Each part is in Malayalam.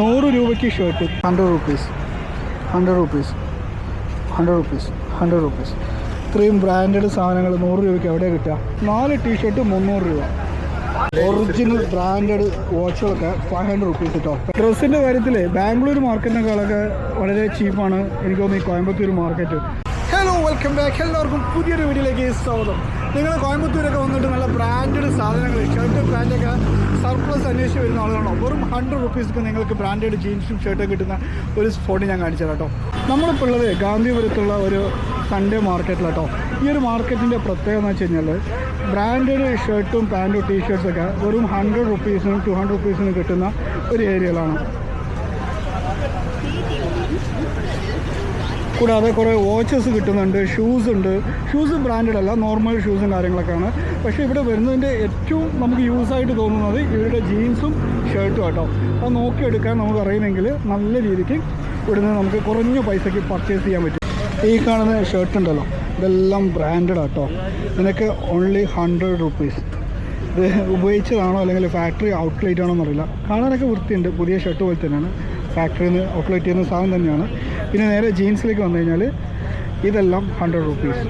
നൂറ് രൂപയ്ക്ക് shirt hundred rupees hundred rupees hundred rupees hundred rupees ഇത്രയും ബ്രാൻഡഡ് സാധനങ്ങൾ നൂറ് രൂപയ്ക്ക് എവിടെ കിട്ടുക? നാല് ടീഷർട്ട് മുന്നൂറ് രൂപ. ഒറിജിനൽ ബ്രാൻഡഡ് വാച്ചുകളൊക്കെ ഫൈവ് ഹൺഡ്രഡ് റുപ്പീസ് കേട്ടോ ഡ്രസ്സിന്റെ കാര്യത്തിൽ ബാംഗ്ലൂർ മാർക്കറ്റിനേക്കാളൊക്കെ വളരെ ചീപ്പാണ് എനിക്ക് തോന്നുന്നു ഈ കോയമ്പത്തൂർ മാർക്കറ്റ് വെൽക്കം ബാക്ക്. എല്ലാവർക്കും പുതിയൊരു വീഡിയോയിലേക്ക് സ്വാഗതം. നിങ്ങൾ കോയമ്പത്തൂരൊക്കെ വന്നിട്ട് നല്ല ബ്രാൻഡഡ് സാധനങ്ങൾ ഷർട്ട് പാന്റൊക്കെ സർപ്ലസ് അന്വേഷിച്ച് വരുന്ന ആളുകളാണോ? വെറും ഹൺഡ്രഡ് റുപ്പീസ്ക്ക് നിങ്ങൾക്ക് ബ്രാൻഡഡ് ജീൻസും ഷർട്ടൊക്കെ കിട്ടുന്ന ഒരു സ്പോട്ട് ഞാൻ കാണിച്ചു കേട്ടോ നമ്മളിപ്പോൾ ഉള്ളത് ഗാന്ധിപുരത്തുള്ള ഒരു സൺഡേ മാർക്കറ്റിലാട്ടോ ഈ ഒരു മാർക്കറ്റിന്റെ പ്രത്യേകത എന്ന് വെച്ച് കഴിഞ്ഞാൽ ബ്രാൻഡഡ് ഷർട്ടും പാന്റും ടീഷർട്ട്സൊക്കെ വെറും ഹൺഡ്രഡ് റുപ്പീസിനും ടു ഹൺഡ്രഡ് റുപ്പീസിനും കിട്ടുന്ന ഒരു ഏരിയയിലാണ് കൂടാതെ കുറേ വാച്ചസ് കിട്ടുന്നുണ്ട് ഷൂസ് ഉണ്ട്. ഷൂസ് ബ്രാൻഡഡ് അല്ല നോർമൽ ഷൂസും കാര്യങ്ങളൊക്കെയാണ്. പക്ഷേ ഇവിടെ വരുന്നതിന്റെ ഏറ്റവും നമുക്ക് യൂസായിട്ട് തോന്നുന്നത് ഇവരുടെ ജീൻസും ഷർട്ടും ആട്ടോ. അത് നോക്കിയെടുക്കാൻ നമുക്ക് അറിയുമെങ്കിൽ നല്ല രീതിക്ക് ഇവിടുന്ന് നമുക്ക് കുറഞ്ഞ പൈസയ്ക്ക് പർച്ചേസ് ചെയ്യാൻ പറ്റും. ഈ കാണുന്ന ഷർട്ട് ഉണ്ടല്ലോ ഇതെല്ലാം ബ്രാൻഡഡ് ആട്ടോ. ഇതിനൊക്കെ ഓൺലി ഹൺഡ്രഡ് റുപ്പീസ് ഇത് ഉപയോഗിച്ചതാണോ അല്ലെങ്കിൽ ഫാക്ടറി ഔട്ട്ലെറ്റ് ആണോ എന്നറിയില്ല. കാണാനൊക്കെ വൃത്തിയുണ്ട് പുതിയ ഷർട്ട് പോലെ തന്നെയാണ് ഫാക്ടറിയിൽ നിന്ന് ഔട്ട്ലെറ്റ് ചെയ്യുന്ന സാധനം തന്നെയാണ്. പിന്നെ നേരെ ജീൻസിലേക്ക് വന്നു കഴിഞ്ഞാൽ ഇതെല്ലാം ഹൺഡ്രഡ് റുപ്പീസ്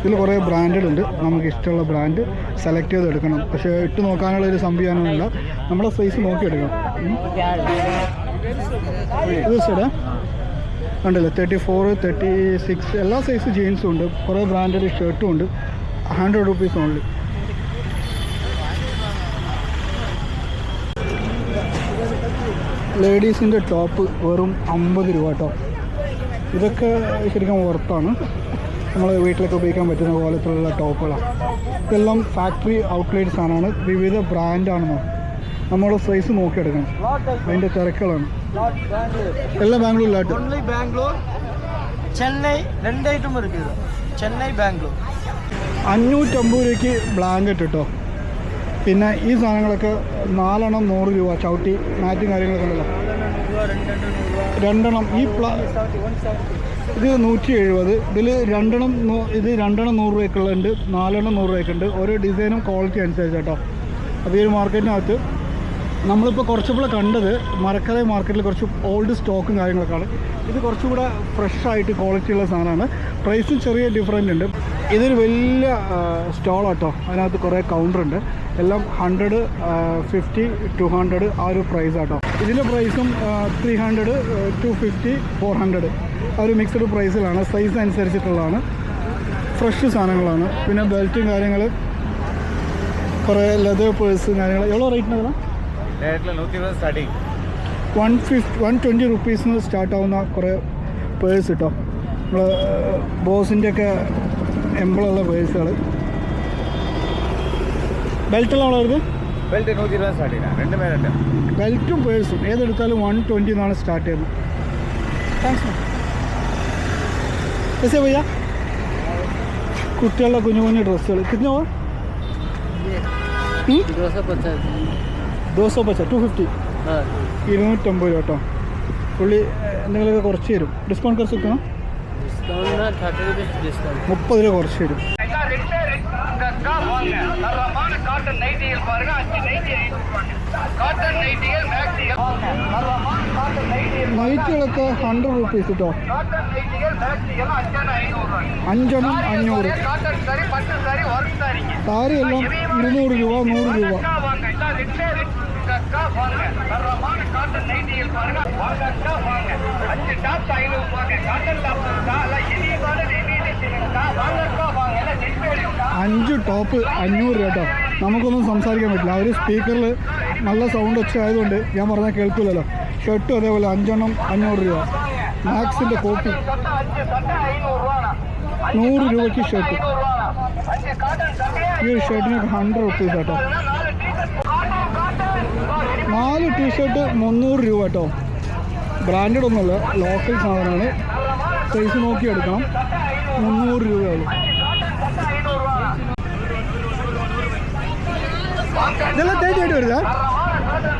ഇതിൽ കുറേ ബ്രാൻഡഡ് ഉണ്ട്. നമുക്ക് ഇഷ്ടമുള്ള ബ്രാൻഡ് സെലക്ട് ചെയ്ത് എടുക്കണം. പക്ഷേ ഇട്ട് നോക്കാനുള്ള ഒരു സംവിധാനമില്ല നമ്മുടെ സൈസ് നോക്കിയെടുക്കണം. ഇത് സെടാ ഉണ്ടല്ലോ തേർട്ടി ഫോർ തേർട്ടി സിക്സ് എല്ലാ സൈസ് ജീൻസും ഉണ്ട്. കുറേ ബ്രാൻഡഡ് ഷർട്ടും ഉണ്ട്. ഹൺഡ്രഡ് റുപ്പീസ് ഓൺലി ലേഡീസിന്റെ ടോപ്പ് വെറും അമ്പത് രൂപ കേട്ടോ. ഇതൊക്കെ ശരിക്കും ഉറപ്പാണ് നമ്മൾ വീട്ടിലൊക്കെ ഉപയോഗിക്കാൻ പറ്റുന്ന പോലത്തുള്ള ടോപ്പുകളാണ് ഇതെല്ലാം ഫാക്ടറി ഔട്ട്ലെറ്റ് സാധനമാണ്. വിവിധ ബ്രാൻഡാണെന്നോ നമ്മൾ സൈസ് നോക്കിയെടുക്കണം. അതിന്റെ തിരക്കുകളാണ്. എല്ലാം ബാംഗ്ലൂരിലായിട്ട് ബാംഗ്ലൂർ ചെന്നൈ രണ്ടായിട്ടും ചെന്നൈ ബാംഗ്ലൂർ. അഞ്ഞൂറ്റമ്പത് രൂപയ്ക്ക് ബ്ലാങ്കറ്റ് കേട്ടോ പിന്നെ ഈ സാധനങ്ങളൊക്കെ നാലെണ്ണം നൂറ് രൂപ ചവിട്ടി മാറ്റും കാര്യങ്ങളൊക്കെ ഉണ്ടല്ലോ. രണ്ടെണ്ണം ഈ പ്ലാ ഇത് നൂറ്റി എഴുപത് ഇതിൽ രണ്ടെണ്ണം ഇത് രണ്ടെണ്ണം നൂറ് രൂപയ്ക്കുള്ളുണ്ട് നാലെണ്ണം നൂറ് രൂപയ്ക്കുണ്ട്. ഓരോ ഡിസൈനും ക്വാളിറ്റി അനുസരിച്ച് കേട്ടോ. അപ്പോൾ ഈ ഒരു മാർക്കറ്റിനകത്ത് നമ്മളിപ്പോൾ കുറച്ചുകൂടെ കണ്ടത് മരക്കര മാർക്കറ്റിൽ കുറച്ച് ഓൾഡ് സ്റ്റോക്കും കാര്യങ്ങളൊക്കെയാണ്. ഇത് കുറച്ചുകൂടെ ഫ്രഷ് ആയിട്ട് ക്വാളിറ്റി ഉള്ള സാധനമാണ്. പ്രൈസും ചെറിയ ഡിഫറന്റ് ഉണ്ട്. ഇതൊരു വലിയ സ്റ്റോളാട്ടോ അതിനകത്ത് കുറേ കൗണ്ടർ ഉണ്ട്. എല്ലാം ഹൺഡ്രഡ് ഫിഫ്റ്റി ടു ഹൺഡ്രഡ് ആ ഒരു പ്രൈസ് ആട്ടോ. ഇതിന്റെ പ്രൈസും three hundred to fifty four hundred ആ ഒരു മിക്സഡ് പ്രൈസിലാണ് സൈസ് അനുസരിച്ചിട്ടുള്ളതാണ്. ഫ്രഷ് സാധനങ്ങളാണ്. പിന്നെ ബെൽറ്റും കാര്യങ്ങൾ കുറേ ലെതർ പേഴ്സ് കാര്യങ്ങൾ എവ്വളോ റേറ്റിന് അതെല്ലാം വൺ ഫിഫ്റ്റി വൺ ട്വന്റി റുപ്പീസിന് സ്റ്റാർട്ട് ആവുന്ന കുറേ പേഴ്സ് കിട്ടും നമ്മൾ ബോസിന്റെയൊക്കെ എംബ്ലമുള്ള പേഴ്സുകൾ ബെൽറ്റെല്ലാം എവിടെ ബെൽറ്റ് നൂറ്റി ഇരുപത് സ്റ്റാർട്ട് ചെയ്യാം രണ്ട് ബെൽറ്റും പേഴ്സും ഏതെടുത്താലും വൺ ട്വന്റി എന്നാണ് സ്റ്റാർട്ട് ചെയ്യുന്നത്. താങ്ക്സ് എസ് കുട്ടികളുടെ കുഞ്ഞു കുഞ്ഞു ഡ്രസ്സുകൾ കിട്ടുന്ന ദോശ പച്ച ടു ഫിഫ്റ്റി ഇരുന്നൂറ്റമ്പത് രൂപ കേട്ടോ. പുള്ളി എന്തെങ്കിലുമൊക്കെ കുറച്ച് തരും. ഡിസ്കൗണ്ട് കുറച്ച് കിട്ടണം മുപ്പത് രൂപ കുറച്ച് തരും. பக்கா வாங்க. தரமான காட்டன் நைட்டிகள் பாருங்க. அஞ்சு நைட்டிகள் காட்டன் நைட்டிகள் மேக்ஸிகள் தரமான காட்டன் நைட்டிகள் நைட்டிகளுக்கு ஹண்ட்ரட் ருபீஸ் கிட்டோ காட்டன் நைட்டிகள் மேக்ஸிகள் அஞ்சான ஐநூறு அஞ்சனும் அஞ்சூறு காட்டன் சாரி பட்டு சாரி ஒர்க் சாரிங்க சாரி எல்லாம் இருநூறு ரூபா நூறு ரூபா. வாங்க. எல்லாம் ரெண்டே ரெண்டு அக்கா வாங்க தரமான காட்டன் நைட்டிகள் பாருங்க வாங்க அக்கா வாங்க அஞ்சு டாப் ஐநூறு ரூபாங்க காட்டன் டாப் இருக்கா எல்லாம் இனியமான நெய்டியில் வாங்க அக்கா வாங்க எல்லாம் நெட் இருக்கா അഞ്ച് ടോപ്പ് അഞ്ഞൂറ് രൂപ കേട്ടോ നമുക്കൊന്നും സംസാരിക്കാൻ പറ്റില്ല അവർ സ്പീക്കറിൽ നല്ല സൗണ്ട് ഒച്ച ആയതുകൊണ്ട് ഞാൻ പറഞ്ഞാൽ കേൾക്കില്ലല്ലോ ഷർട്ടും അതേപോലെ അഞ്ചെണ്ണം അഞ്ഞൂറ് രൂപ മാക്സിൻ്റെ കോപ്പി சட்டை அஞ்சு சட்டை ஐநூறு ரூபாண்ணா നൂറ് രൂപയ്ക്ക് ഷർട്ട് ஐநூறு ரூபாண்ணா அஞ்சு காட்டன் சட்டையா ഈ ഒരു ഷർട്ടിനൊക്കെ ഹൺഡ്രഡ് റുപ്പീസ് കേട്ടോ நாலு டீஷர்ட் காட்டன் காட்டன் നാല് ടീഷർട്ട് മുന്നൂറ് രൂപ കേട്ടോ ബ്രാൻഡഡ് ഒന്നുമല്ല ലോക്കൽ സാധനമാണ് സൈസ് നോക്കി എടുക്കണം മുന്നൂറ് രൂപയുള്ളൂ ഇതെല്ലാം തേർട്ടി എയ്റ്റ് വരുതാ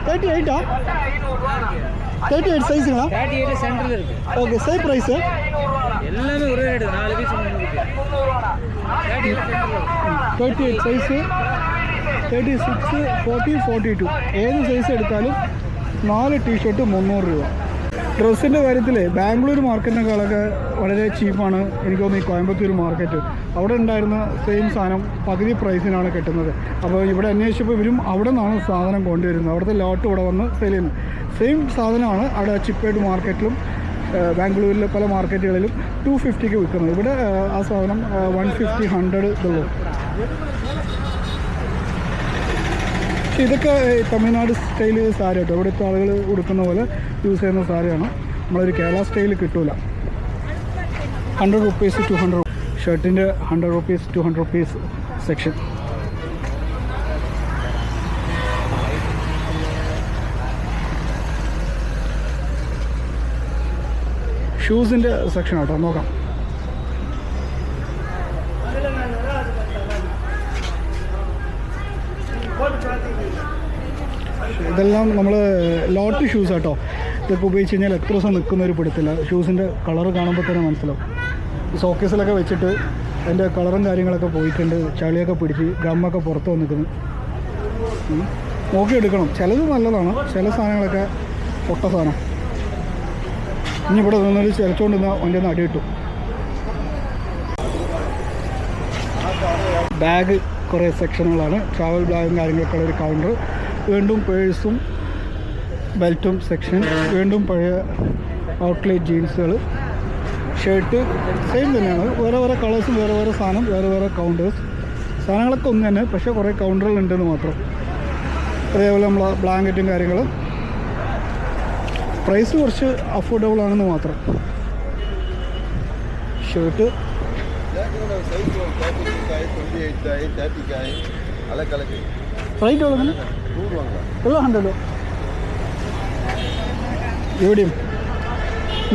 തേർട്ടി എയ്റ്റാ തേർട്ടി എയ്റ്റ് സൈസുകളാ தேர்ட்டி எயிட் சென்டரில் இருக்கு ഓക്കെ സെയിം പ്രൈസ് எல்லாமே ஒரே ரேட்டு நாலு பீஸ் முந்நூறு தேர்ட்டி எயிட் சென்டரில் thirty six forty forty two ഏത് സൈസ് എടുത്താലും നാല് ടീഷർട്ട് മുന്നൂറ് രൂപ. ഡ്രസ്സിന്റെ കാര്യത്തിൽ ബാംഗ്ലൂർ മാർക്കറ്റിനേക്കാളൊക്കെ വളരെ ചീപ്പാണ് എനിക്ക് തോന്നുന്നു ഈ കോയമ്പത്തൂർ മാർക്കറ്റ്. അവിടെ ഉണ്ടായിരുന്ന സെയിം സാധനം പകുതി പ്രൈസിനാണ് കിട്ടുന്നത്. അപ്പോൾ ഇവിടെ അന്വേഷിച്ചപ്പോൾ ഇവരും അവിടെ നിന്നാണ് സാധനം കൊണ്ടുവരുന്നത്. അവിടുത്തെ ലോട്ട് ഇവിടെ വന്ന് സെയിൽ ചെയ്യുന്നത്. സെയിം സാധനമാണ് അവിടെ ചിപ്പേഡ് മാർക്കറ്റിലും ബാംഗ്ലൂരിലെ പല മാർക്കറ്റുകളിലും ടു ഫിഫ്റ്റിക്ക് വിൽക്കുന്നത്. ഇവിടെ ആ സാധനം വൺ ഫിഫ്റ്റി ഹൺഡ്രഡ് ഇതുള്ളൂ. ഇതൊക്കെ തമിഴ്നാട് സ്റ്റൈൽ സാരി കേട്ടോ. ഇവിടുത്തെ ആളുകൾ ഉടുക്കുന്ന പോലെ യൂസ് ചെയ്യുന്ന സാരിയാണ്. നമ്മളൊരു കേരള സ്റ്റൈൽ കിട്ടൂല. ഹൺഡ്രഡ് റുപ്പീസ് ടു ഹൺഡ്രഡ് ഷർട്ടിന്റെ hundred rupees two hundred rupees section ഷൂസിന്റെ section ആട്ടോ നോക്കാം. ഇതെല്ലാം നമ്മൾ ലോട്ട് ഷൂസ് കേട്ടോ ഇതൊക്കെ ഉപയോഗിച്ച് കഴിഞ്ഞാൽ എത്ര ദിവസം നിൽക്കുന്ന ഒരു പിടുത്തില്ല ഷൂസിന്റെ കളർ കാണുമ്പോൾ തന്നെ മനസ്സിലാവും. സോക്കേസിലൊക്കെ വെച്ചിട്ട് അതിന്റെ കളറും കാര്യങ്ങളൊക്കെ പോയിട്ടുണ്ട്. ചളിയൊക്കെ പിടിച്ച് ഗമ്മൊക്കെ പുറത്ത് വന്നിരിക്കുന്നു. നോക്കിയെടുക്കണം. ചിലത് നല്ലതാണ്. ചില സാധനങ്ങളൊക്കെ പൊട്ട സാധനം. ഇനി ഇവിടെ നിന്നൊരു ചിലച്ചുകൊണ്ട് നിന്നാൽ അവന്റെ ഒന്ന് അടി കിട്ടും. ബാഗ് കുറേ സെക്ഷനുകളാണ് ട്രാവൽ ബാഗും കാര്യങ്ങളൊക്കെ ഉള്ള ഒരു കൗണ്ടർ വീണ്ടും പേഴ്സും ബെൽറ്റും സെക്ഷൻ വീണ്ടും പഴയ ഔട്ട്ലെറ്റ് ജീൻസുകൾ ഷർട്ട് സെയിം തന്നെയാണ്. വേറെ വേറെ കളേഴ്സും വേറെ വേറെ സാധനം വേറെ വേറെ കൗണ്ടേഴ്സ് സാധനങ്ങളൊക്കെ ഒന്ന് തന്നെ പക്ഷേ കുറേ കൗണ്ടറുകൾ ഉണ്ടെന്ന് മാത്രം. അതേപോലെ നമ്മൾ ബ്ലാങ്കറ്റും കാര്യങ്ങളും. പ്രൈസ് കുറച്ച് അഫോർഡബിൾ ആണെന്ന് മാത്രം. ഷർട്ട് റേറ്റ് ഉള്ളത് ഉള്ളതുണ്ടല്ലോ എവിടെയും.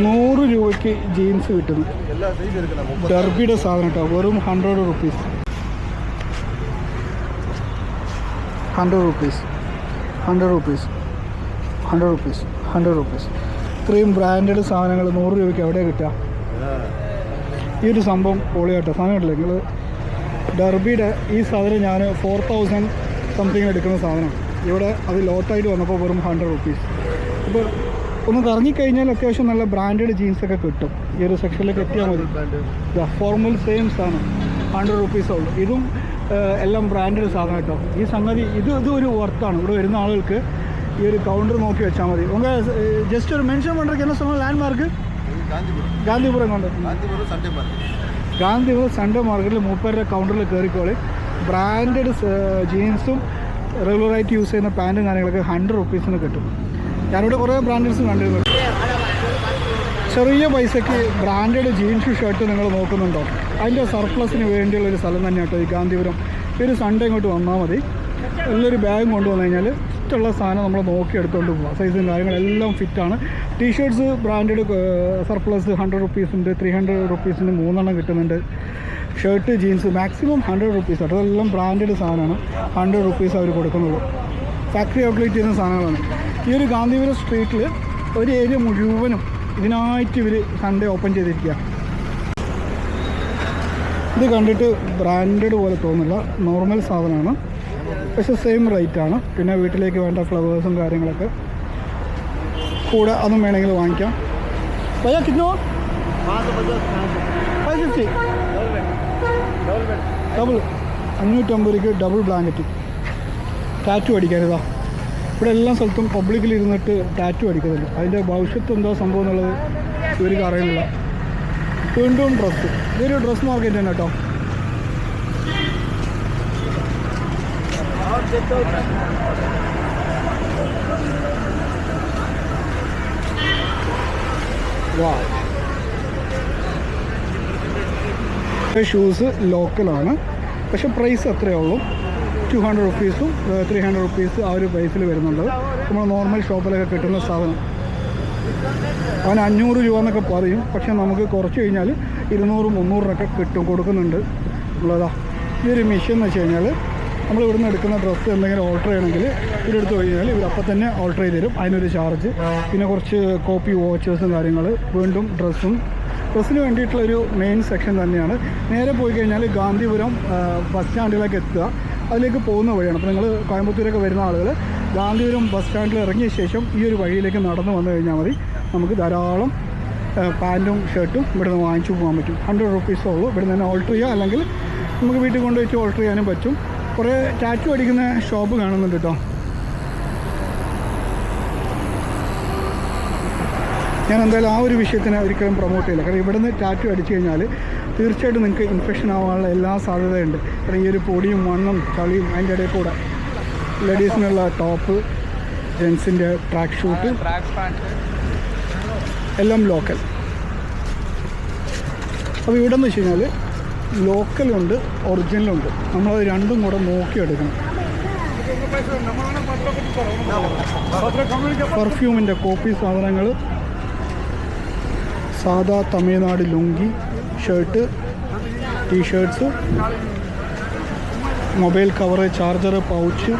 നൂറ് രൂപയ്ക്ക് ജീൻസ് കിട്ടുന്നു. ഡർബിയുടെ സാധനം കേട്ടോ. വെറും hundred rupees hundred rupees hundred rupees hundred rupees hundred rupees ഇത്രയും ബ്രാൻഡഡ് സാധനങ്ങൾ നൂറ് രൂപയ്ക്ക് എവിടെ കിട്ടുക? ഈ ഒരു സംഭവം പൊളിയാട്ടോ. സാധനം കിട്ടില്ല. നിങ്ങൾ ഡർബിയുടെ ഈ സാധനം ഞാൻ ഫോർ തൗസൻഡ് സംതിങ് എടുക്കുന്ന സാധനമാണ്. ഇവിടെ അത് ലോട്ടായിട്ട് വന്നപ്പോൾ വെറും ഹൺഡ്രഡ് റുപ്പീസ് അപ്പോൾ ഒന്ന് ഇറങ്ങിക്കഴിഞ്ഞാൽ അത്യാവശ്യം നല്ല ബ്രാൻഡഡ് ജീൻസൊക്കെ കിട്ടും. ഈ ഒരു സെക്ഷനിലേക്ക് എത്തിയാൽ മതി. ഫോർമൽ സെയിം സാധനം. ഹൺഡ്രഡ് റുപ്പീസേ ഉള്ളൂ. ഇതും എല്ലാം ബ്രാൻഡഡ് സാധനം കേട്ടോ. ഈ സംഗതി ഇത് ഇതും ഒരു വർത്താണ് ഇവിടെ വരുന്ന ആളുകൾക്ക് ഈ ഒരു കൗണ്ടർ നോക്കി വെച്ചാൽ മതി. ഉങ്ക ജസ്റ്റ് ഒരു മെൻഷൻ പണ്ടൊക്കെ എന്ന സ്ഥലം ലാൻഡ് മാർക്ക് ഗാന്ധിപുരം കൊണ്ട് ഗാന്ധിപുരം സൺഡേ മാർക്കറ്റിൽ മൂപ്പേരുടെ കൗണ്ടറിൽ കയറിക്കോളി ബ്രാൻഡഡ് ജീൻസും റെഗുലറായിട്ട് യൂസ് ചെയ്യുന്ന പാന്റും കാര്യങ്ങളൊക്കെ ഹൺഡ്രഡ് റുപ്പീസിന് കിട്ടും. ഞാനിവിടെ കുറേ ബ്രാൻഡ്സ് കണ്ടിരുന്നു. ചെറിയ പൈസയ്ക്ക് ബ്രാൻഡഡ് ജീൻസ് ഷർട്ട് നിങ്ങൾ നോക്കുന്നുണ്ടോ? അതിന്റെ സർപ്ലസിന് വേണ്ടിയുള്ള ഒരു സ്ഥലം തന്നെയാട്ടോ ഈ ഗാന്ധിപുരം. ഒരു സൺഡേ ഇങ്ങോട്ട് വന്നാൽ മതി. നല്ലൊരു ബാഗ് കൊണ്ടുവന്നു കഴിഞ്ഞാൽ ഇഷ്ടമുള്ള സാധനം നമ്മൾ നോക്കി എടുത്തുകൊണ്ട് പോകുക സൈസും കാര്യങ്ങളെല്ലാം ഫിറ്റാണ്. ടീഷർട്ട്സ് ബ്രാൻഡഡ് സർപ്ലസ് ഹൺഡ്രഡ് റുപ്പീസുണ്ട് ത്രീ ഹൺഡ്രഡ് റുപ്പീസിന് മൂന്നെണ്ണം കിട്ടുന്നുണ്ട്. Shirt jeans maximum hundred rupees ആണ്. അതെല്ലാം ബ്രാൻഡഡ് സാധനമാണ്. ഹൺഡ്രഡ് റുപ്പീസ് അവർ കൊടുക്കുന്നുള്ളൂ ഫാക്ടറി ഔട്ട്ലെറ്റ് ചെയ്യുന്ന സാധനങ്ങളാണ്. ഈ ഒരു ഗാന്ധിപുരം സ്ട്രീറ്റിൽ ഒരു ഏരിയ മുഴുവനും ഇതിനായിട്ട് ഇവർ സൺഡേ ഓപ്പൺ ചെയ്തിരിക്കുക ഇത് കണ്ടിട്ട് ബ്രാൻഡഡ് പോലെ തോന്നില്ല നോർമൽ സാധനമാണ്. പക്ഷെ സെയിം റേറ്റ് ആണ്. പിന്നെ വീട്ടിലേക്ക് വേണ്ട ഫ്ലവേഴ്സും കാര്യങ്ങളൊക്കെ കൂടെ അതും വേണമെങ്കിൽ വാങ്ങിക്കാം. ഭയ്യ കിന്നോ ഫൈവ് ഫിഫ്റ്റി ഡബിൾ അഞ്ഞൂറ്റമ്പത് രൂപയ്ക്ക് ഡബിൾ ബ്ലാങ്കറ്റ് ടാറ്റു അടിക്കാനിതാ ഇവിടെ എല്ലാ സ്ഥലത്തും പബ്ലിക്കിൽ ഇരുന്നിട്ട് ടാറ്റു അടിക്കുന്നുണ്ട് അതിന്റെ ഭവിഷ്യത്ത് എന്താ സംഭവം എന്നുള്ളത് ഇവർക്ക് അറിയുന്നില്ല. വീണ്ടും ഡ്രസ്സ് ഇതൊരു ഡ്രസ്സ് മാർക്കറ്റ് തന്നെ കേട്ടോ ഷൂസ് ലോക്കലാണ് പക്ഷെ പ്രൈസ് അത്രയേ ഉള്ളൂ. ടു ഹൺഡ്രഡ് റുപ്പീസും ത്രീ ഹൺഡ്രഡ് റുപ്പീസ് ആ ഒരു പ്രൈസിൽ വരുന്നുണ്ട്. നമ്മൾ നോർമൽ ഷോപ്പിലൊക്കെ കിട്ടുന്ന സാധനം. അവൻ അഞ്ഞൂറ് രൂപ എന്നൊക്കെ പറയും. പക്ഷെ നമുക്ക് കുറച്ച് കഴിഞ്ഞാൽ ഇരുന്നൂറ് മുന്നൂറിനൊക്കെ കിട്ടും കൊടുക്കുന്നുണ്ട്. ഉള്ളതാ. ഈ ഒരു മെഷീൻ എന്ന് വെച്ച് കഴിഞ്ഞാൽ നമ്മൾ ഇവിടുന്ന് എടുക്കുന്ന ഡ്രസ്സ് എന്തെങ്കിലും ഓൾട്ടർ ചെയ്യണമെങ്കിൽ ഇവരെടുത്ത് കഴിഞ്ഞാൽ ഇവർ അപ്പം തന്നെ ഓൾട്ടർ ചെയ്ത് തരും. അതിനൊരു ചാർജ് പിന്നെ കുറച്ച് കോപ്പി വാച്ചേഴ്സും കാര്യങ്ങൾ വീണ്ടും ഡ്രസ്സും ഡ്രസ്സിന് വേണ്ടിയിട്ടുള്ളൊരു മെയിൻ സെക്ഷൻ തന്നെയാണ്. നേരെ പോയി കഴിഞ്ഞാൽ ഗാന്ധിപുരം ബസ് സ്റ്റാൻഡിലേക്ക് എത്തുക. അതിലേക്ക് പോകുന്ന വഴിയാണ്. അപ്പോൾ നിങ്ങൾ കോയമ്പത്തൂരൊക്കെ വരുന്ന ആളുകൾ ഗാന്ധിപുരം ബസ് സ്റ്റാൻഡിൽ ഇറങ്ങിയ ശേഷം ഈ ഒരു വഴിയിലേക്ക് നടന്നു വന്നു കഴിഞ്ഞാൽ മതി. നമുക്ക് ധാരാളം പാന്റും ഷർട്ടും ഇവിടെ നിന്ന് വാങ്ങിച്ചു പോകാൻ പറ്റും. ഹൺഡ്രഡ് റുപ്പീസേ ഉള്ളൂ. ഇവിടെ നിന്ന് ഓൾട്ടർ ചെയ്യുക. അല്ലെങ്കിൽ നമുക്ക് വീട്ടിൽ കൊണ്ടുവച്ച് ഓൾട്ടർ ചെയ്യാനും പറ്റും. കുറേ ടാറ്റു അടിക്കുന്ന ഷോപ്പ് കാണുന്നുണ്ട് കേട്ടോ. ഞാൻ എന്തായാലും ആ ഒരു വിഷയത്തിന് ഒരിക്കലും പ്രൊമോട്ട് ചെയ്യില്ല. കാരണം ഇവിടുന്ന് ടാറ്റു അടിച്ചു കഴിഞ്ഞാൽ തീർച്ചയായിട്ടും നിങ്ങൾക്ക് ഇൻഫെക്ഷൻ ആവാനുള്ള എല്ലാ സാധ്യതയുണ്ട്. കാരണം ഈ ഒരു പൊടിയും മണ്ണും ചളിയും അതിന്റെ ഇടയിൽ കൂടെ ലേഡീസിനുള്ള ടോപ്പ് ജെൻസിന്റെ ട്രാക്ക് ഷൂട്ട് എല്ലാം ലോക്കൽ അപ്പോൾ ഇവിടെ എന്ന് വെച്ച് കഴിഞ്ഞാൽ ലോക്കലുണ്ട് ഒറിജിനലുണ്ട്. നമ്മളത് രണ്ടും കൂടെ നോക്കിയെടുക്കണം. പെർഫ്യൂമിന്റെ കോപ്പി സാധനങ്ങൾ സാധാ Tamil Nadu lungi shirt t-shirts mobile cover charger pouch